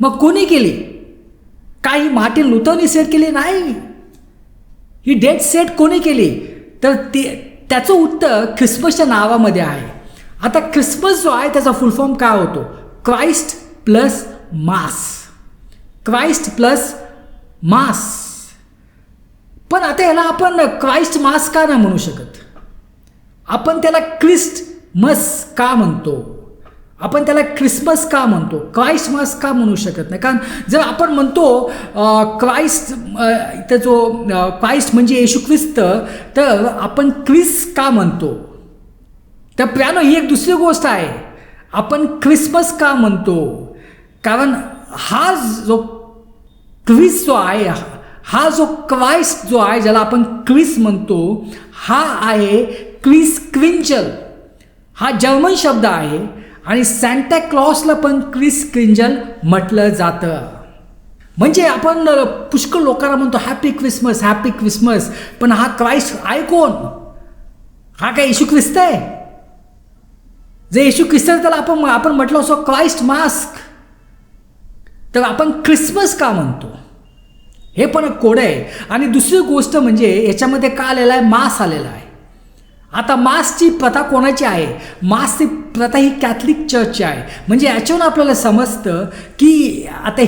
मग कोणी केली? काही मार्टिन लुथरनी सेट केली नाही? ही डेट सेट कोणी केली? तर ते त्याचं उत्तर ख्रिसमसच्या नावामध्ये आहे. आता ख्रिसमस जो आहे त्याचा फुल फॉर्म काय होतो? Christ plus mass. Christ plus mass. पण आता याला आपण क्राइस्ट मास का नाही म्हणू शकत? आपण त्याला क्रिस्ट मस का म्हणतो? आपण त्याला क्रिसमस का म्हणतो? क्राईस्टमस का म्हणू शकत नाही? कारण जर आपण म्हणतो क्राईस्ट क्राइस्ट इथं जो क्राईस्ट क्राइस्ट म्हणजे येशू ख्रिस्त तर आपण क्रिस का म्हणतो? तर प्यानो ही एक दुसरी गोष्ट आहे. आपण क्रिसमस का म्हणतो? कारण हा जो क्रिस जो आहे हा जो क्राइस्ट जो आहे ज्याला आपण क्रिस म्हणतो हा आहे क्रिस क्विंचल हा जर्मन शब्द आहे. आणि सॅन्टा क्लॉसला पण क्रिस क्रिंजल म्हटलं जातं. म्हणजे आपण पुष्कळ लोकांना म्हणतो हॅपी क्रिसमस हॅपी क्रिसमस पण हा क्राइस्ट आहे कोण? हा काय येशू ख्रिस्त आहे? जे येशू ख्रिस्त आहे त्याला आपण आपण म्हटलं असो क्राइस्ट मास्क तर आपण क्रिसमस का म्हणतो? हे पण कोड आहे. आणि दुसरी गोष्ट म्हणजे याच्यामध्ये का आलेला आहे? मास आलेला आहे. आता मासची प्रथा कोणाची आहे? मासची प्रथा ही कॅथलिक चर्चची आहे. म्हणजे याच्यावरून आपल्याला समजतं की आता